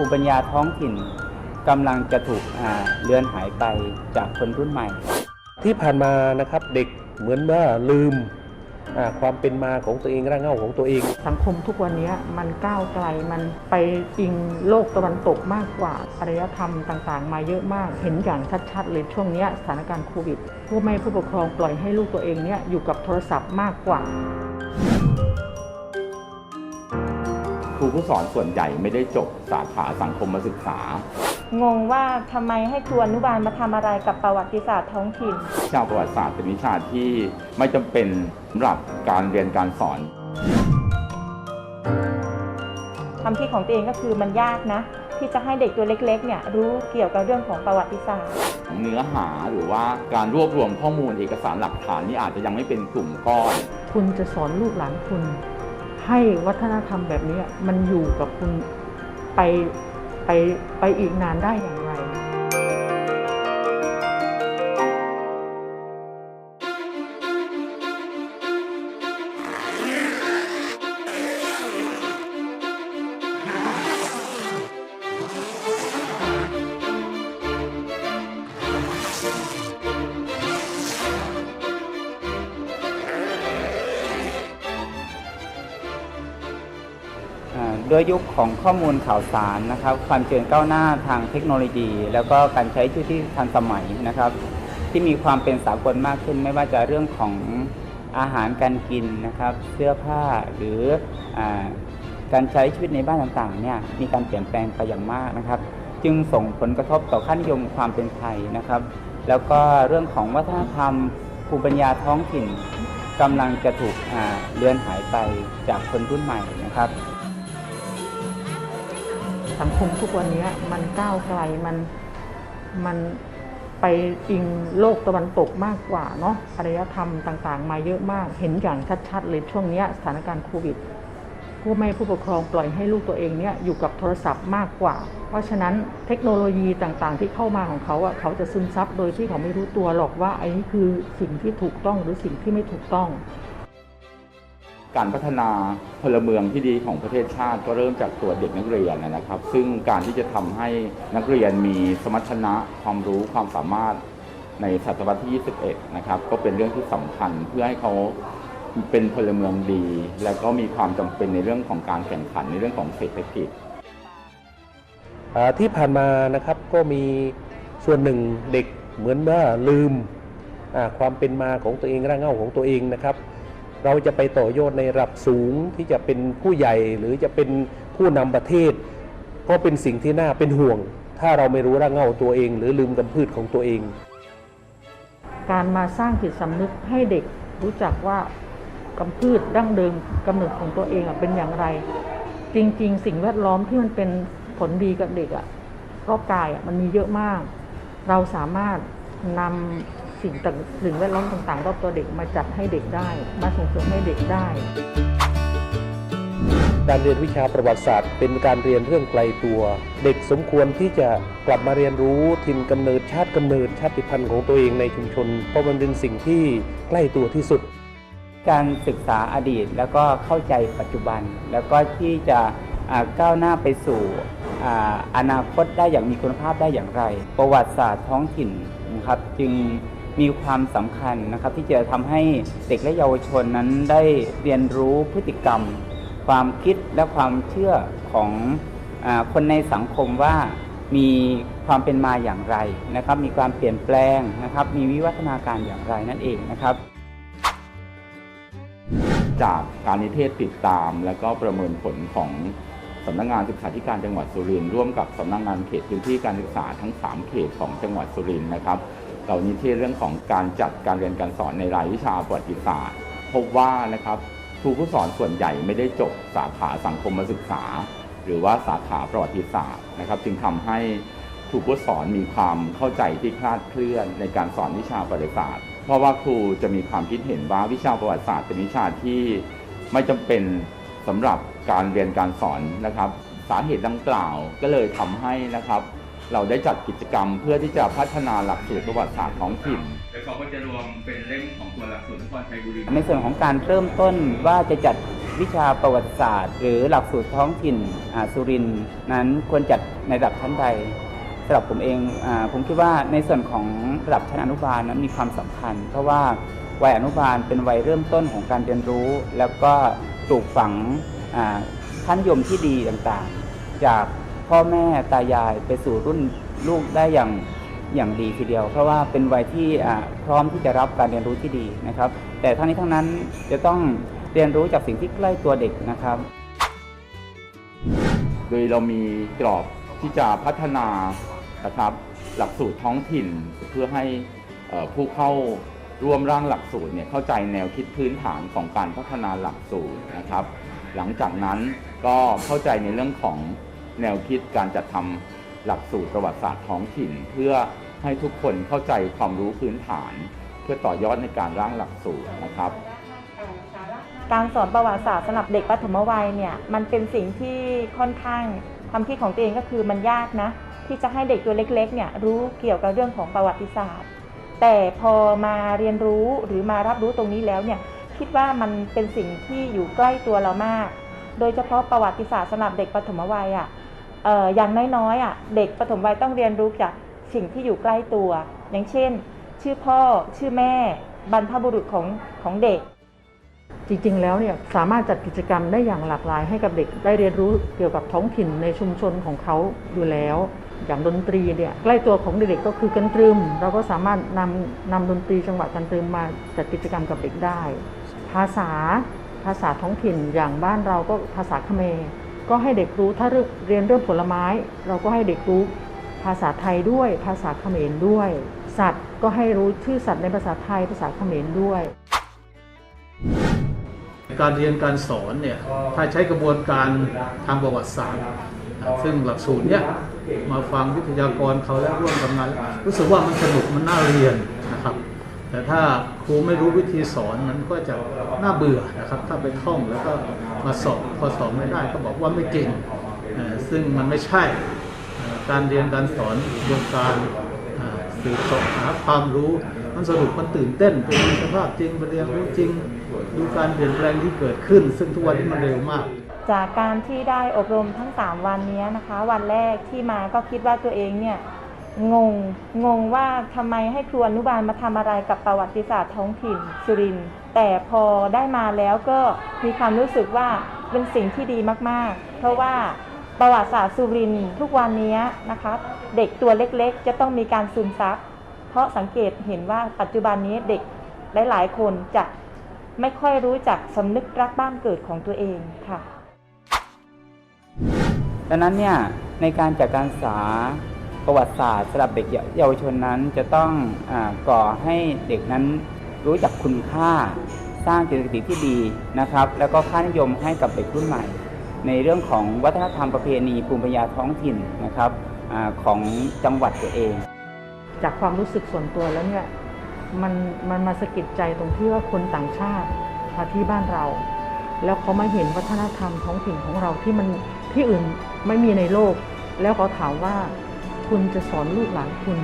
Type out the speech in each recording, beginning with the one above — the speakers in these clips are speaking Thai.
ภูมิปัญญาท้องถิ่นกำลังจะถูกเลือนหายไปจากคนรุ่นใหม่ ที่ผ่านมานะครับเด็กเหมือนว่าลืมความเป็นมาของตัวเองร่ากเงาของตัวเอง สังคมทุกวันนี้มันก้าวไกลมันไปอิงโลกตะวันตกมากกว่าอารยธรรมต่างๆ มาเยอะมาก เห็นอย่างชัดๆเลยช่วงนี้สถานการณ์โควิด ผู้แม่ผู้ปกครองปล่อยให้ลูกตัวเองเนี่ยอยู่กับโทรศัพท์มากกว่า ผู้สอนส่วนใหญ่ไม่ได้จบสาขาสังคมศึกษา งงว่าทำไมให้ครูอนุบาลมาทำอะไรกับประวัติศาสตร์ท้องถิ่นวิชาประวัติศาสตร์เป็นวิชาที่ไม่จำเป็นสำหรับการเรียนการสอนความคิดของตัวเองก็คือมันยากนะ ที่จะให้เด็กตัวเล็กๆเนี่ยรู้เกี่ยวกับเรื่องของประวัติศาสตร์ เนื้อหาหรือว่าการรวบรวมข้อมูลเอกสารหลักฐานนี่อาจจะยังไม่เป็นกลุ่มก้อน คุณจะสอนลูกหลานคุณ ให้วัฒนธรรมแบบนี้มันอยู่กับคุณไปไปไปอีกนานได้อย่าง ด้วยยุคของข้อมูลข่าวสารนะครับ ความเจริญก้าวหน้าทางเทคโนโลยี แล้วก็การใช้ชื่อที่ทันสมัยนะครับ ที่มีความเป็นสากลมากขึ้น ไม่ว่าจะเรื่องของอาหารการกินนะครับ เสื้อผ้าหรืออการใช้ชีวิตในบ้านต่างๆเนี่ยมีการเปลี่ยนแปลงไปอย่างมากนะครับ จึงส่งผลกระทบต่อขั้นยมความเป็นไทยนะครับ แล้วก็เรื่องของวัฒนธรรมภูมิปัญญาท้องถิ่นกำลังจะถูกเลือนหายไปจากคนรุ่นใหม่นะครับ สังคมทุกวันนี้มันก้าวไกลมันมันไปอิงโลกตะวันตกมากกว่าเนาะอารยธรรมต่างๆ มาเยอะมาก เห็นอย่างชัดๆเลยช่วงนี้สถานการณ์โควิด ผู้แม่ผู้ปกครองปล่อยให้ลูกตัวเองเนี่ยอยู่กับโทรศัพท์มากกว่า เพราะฉะนั้นเทคโนโลยีต่างๆ ที่เข้ามาของเขาอะเขาจะซึมซับโดยที่เขาไม่รู้ตัวหรอกว่าไอ้นี่คือสิ่งที่ถูกต้องหรือสิ่งที่ไม่ถูกต้อง การพัฒนาพลเมืองที่ดีของประเทศชาติ ก็เริ่มจากตัวเด็กนักเรียนนะครับ ซึ่งการที่จะทำให้นักเรียนมีสมรรถนะความรู้ความสามารถในศตวรรษที่ 21 นะครับ ก็เป็นเรื่องที่สำคัญเพื่อให้เขาเป็นพลเมืองดี และก็มีความจำเป็นในเรื่องของการแข่งขันในเรื่องของเศรษฐกิจที่ผ่านมานะครับก็มีส่วนหนึ่งเด็กเหมือนว่าลืมความเป็นมาของตัวเองร่ากเงาของตัวเองนะครับ เราจะไปต่อยอดในระดับสูงที่จะเป็นผู้ใหญ่หรือจะเป็นผู้นำประเทศ ก็เป็นสิ่งที่น่าเป็นห่วง ถ้าเราไม่รู้รากเหง้าตัวเอง หรือลืมกำพืชของตัวเอง การมาสร้างจิตสำนึกให้เด็กรู้จักว่ากำพืชดั้งเดิมกำเนิดของตัวเองเป็นอย่างไร จริง ๆ สิ่งแวดล้อมที่มันเป็นผลดีกับเด็กอะรอบกายอะมันมีเยอะมาก เราสามารถนำ สิ่งต่างสิ่งแวดล้อมต่างๆรอบตัวเด็กมาจัดให้เด็กได้ มาส่งเสริมให้เด็กได้ การเรียนวิชาประวัติศาสตร์ เป็นการเรียนเรื่องไกลตัว เด็กสมควรที่จะกลับมาเรียนรู้ถิ่นกำเนิดชาติกำเนิดชาติพันธุ์ของตัวเองในชุมชน เพราะมันเป็นสิ่งที่ใกล้ตัวที่สุด การศึกษาอดีตแล้วก็เข้าใจปัจจุบัน แล้วก็ที่จะก้าวหน้าไปสู่อนาคตได้อย่างมีคุณภาพได้อย่างไร ประวัติศาสตร์ท้องถิ่นนะครับจึง มีความสำคัญนะครับที่จะทำให้เด็กและเยาวชนนั้นได้เรียนรู้พฤติกรรม ความคิดและความเชื่อของอคนในสังคมว่ามีความเป็นมาอย่างไรนะครับ มีความเปลี่ยนแปลงนะครับ มีวิวัฒนาการอย่างไรนั่นเองนะครับ จากการนิเทศติดตาม และก็ประเมินผลของสำนักงานศึกษาธิการจังหวัดสุรินทร์ร่วมกับสำนักงานเขตพื้นที่การศึกษาทั้ง 3 เขตของจังหวัดสุรินทร์นะครับ เรานิเทศเรื่องของการจัดการเรียนการสอนในรายวิชาประวัติศาสตร์ พบว่านะครับครูผู้สอนส่วนใหญ่ไม่ได้จบสาขาสังคมศึกษา หรือว่าสาขาประวัติศาสตร์นะครับ จึงทำให้ครูผู้สอนมีความเข้าใจที่คลาดเคลื่อนในการสอนวิชาประวัติศาสตร์ เพราะว่าครูจะมีความคิดเห็นว่าวิชาประวัติศาสตร์ เป็นวิชาที่ไม่จำเป็นสำหรับการเรียนการสอนนะครับ สาเหตุดังกล่าวก็เลยทำให้นะครับ เราได้จัดกิจกรรมเพื่อที่จะพัฒนาหลักสูตรประวัติศาสตร์ท้องถิ่นโดยเขาก็จะรวมเป็นเล่มของตัวหลักสูตรนครชัยบุรีในส่วนของการเริ่มต้นว่าจะจัดวิชาประวัติศาสตร์ หรือหลักสูตรท้องถิ่นอ่าสุรินทร์นั้นควรจัดในระดับชั้นใดสำหรับผมเองอาผมคิดว่าในส่วนของระดับชั้นอนุบาลนั้นมีความสำคัญ เพราะว่าวัยอนุบาลเป็นวัยเริ่มต้นของการเรียนรู้ แล้วก็ปลูกฝังอ่าขั้นยมที่ดีต่างๆ จาก พ่อแม่ตายายไปสู่รุ่นลูกได้อย่างอย่างดีทีเดียว เพราะว่าเป็นวัยที่อ่าพร้อมที่จะรับการเรียนรู้ที่ดีนะครับ แต่ทั้งนี้ทั้งนั้นจะต้องเรียนรู้จากสิ่งที่ใกล้ตัวเด็กนะครับ โดยเรามีกรอบที่จะพัฒนานะครับหลักสูตรท้องถิ่นเพื่อให้ผู้เข้าร่วมร่างหลักสูตรเนี่ยเข้าใจแนวคิดพื้นฐานของการพัฒนาหลักสูตรนะครับ หลังจากนั้นก็เข้าใจในเรื่องของ แนวคิดการจัดทำหลักสูตรประวัติศาสตร์ท้องถิ่น เพื่อให้ทุกคนเข้าใจความรู้พื้นฐาน เพื่อต่อยอดในการร่างหลักสูตรนะครับการสอนประวัติศาสตร์สำหรับเด็กปฐมวัยเนี่ยมันเป็นสิ่งที่ค่อนข้างความคิดของตัวเองก็คือมันยากนะ ที่จะให้เด็กตัวเล็กๆเนี่ยรู้เกี่ยวกับเรื่องของประวัติศาสตร์ แต่พอมาเรียนรู้หรือมารับรู้ตรงนี้แล้วเนี่ยคิดว่ามันเป็นสิ่งที่อยู่ใกล้ตัวเรามาก โดยเฉพาะประวัติศาสตร์สำหรับเด็กปฐมวัยอะ อ่ออย่างน้อยๆอะเด็กปฐมวัยต้องเรียนรู้จากสิ่งที่อยู่ใกล้ตัว อย่างเช่น ชื่อพ่อชื่อแม่ บรรพบุรุษของของเด็ก จริงๆแล้วเนี่ยสามารถจัดกิจกรรมได้อย่างหลากหลายให้กับเด็กได้เรียนรู้เกี่ยวกับท้องถิ่นในชุมชนของเขาอยู่แล้วอย่างดนตรีเนี่ยใกล้ตัวของเด็กๆก็คือกันตรึม เราก็สามารถนำนำดนตรีจังหวะกันตรึมมาจัดกิจกรรมกับเด็กได้ ภาษาภาษาท้องถิ่นอย่างบ้านเราก็ภาษาเขมร ก็ให้เด็กรู้ถ้าเรียนเรื่องผลไม้ เราก็ให้เด็กรู้ภาษาไทยด้วย ภาษาเขมรด้วย สัตว์ก็ให้รู้ชื่อสัตว์ในภาษาไทยภาษาเขมรด้วย การเรียนการสอนเนี่ยถ้าใช้กระบวนการทางประวัติศาสตร์ ซึ่งหลักสูตรเนี่ยมาฟังวิทยากรเขาแล้วร่วมทำงานรู้สึกว่ามันสนุกมันน่าเรียนนะครับ แต่ถ้าครูไม่รู้วิธีสอนมันก็จะน่าเบื่อนะครับ ถ้าไปท่องแล้วก็มาสอบพอสอบไม่ได้ก็บอกว่าไม่เก่ง ซึ่งมันไม่ใช่การเรียนการสอนโดยการสืบเสอบหาความรู้มันสนุกมันตื่นเต้นเป็นสภาพจริงไปเรียนรู้จริง ดูการเปลี่ยนแปลงที่เกิดขึ้น ซึ่งทุกวันนี้มันเร็วมาก จากการที่ได้อบรมทั้ง 3 วันนี้นะคะ วันแรกที่มาก็คิดว่าตัวเองเนี่ย งง งงว่าทำไมให้ครูอนุบาลมาทำอะไรกับประวัติศาสตร์ท้องถิ่นสุรินทร์แต่พอได้มาแล้วก็มีความรู้สึกว่าเป็นสิ่งที่ดีมากๆ เพราะว่าประวัติศาสตร์สุรินทร์ทุกวันนี้นะคะเด็กตัวเล็กๆ จะต้องมีการซึมซับเพราะสังเกตเห็นว่าปัจจุบันนี้เด็กหลายๆคนจะไม่ค่อยรู้จักสำนึกรักบ้านเกิดของตัวเองค่ะดังนั้นเนี่ยในการจัดการศึกษา ประวัติศาสตร์สำหรับเด็กเยาวชนนั้น จะต้องอก่อให้เด็กนั้นรู้จักคุณค่า สร้างจิตสติที่ดีนะครับ แล้วก็ค่านิยมให้กับเด็กรุ่นใหม่ ในเรื่องของวัฒนธรรมประเพณีภูมิปัญญาท้องถิ่นนะครับอของจังหวัดตัวเอง จากความรู้สึกส่วนตัวแล้วเนี่ยมันมันมาสะกิดใจตรงที่ว่าคนต่างชาติมาที่บ้านเรา แล้วเขามาเห็นวัฒนธรรมท้องถิ่นของเราที่มันที่อื่นไม่มีในโลก แล้วเขาถามว่า คุณจะสอนลูกหลานคุณ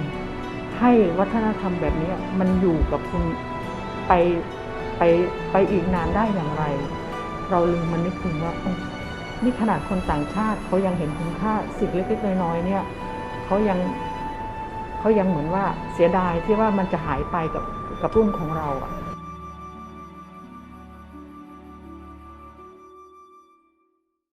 ให้วัฒนธรรมแบบนี้มันอยู่กับคุณไปไปไปอีกนานได้อย่างไร เราลืมมันนึกถึงว่านี่ขนาดคนต่างชาติเขายังเห็นคุณค่าสิ่งเล็กๆน้อยๆเนี่ยเขายังเขายังเหมือนว่าเสียดายที่ว่ามันจะหายไปกับกับรุ่นของเราอะ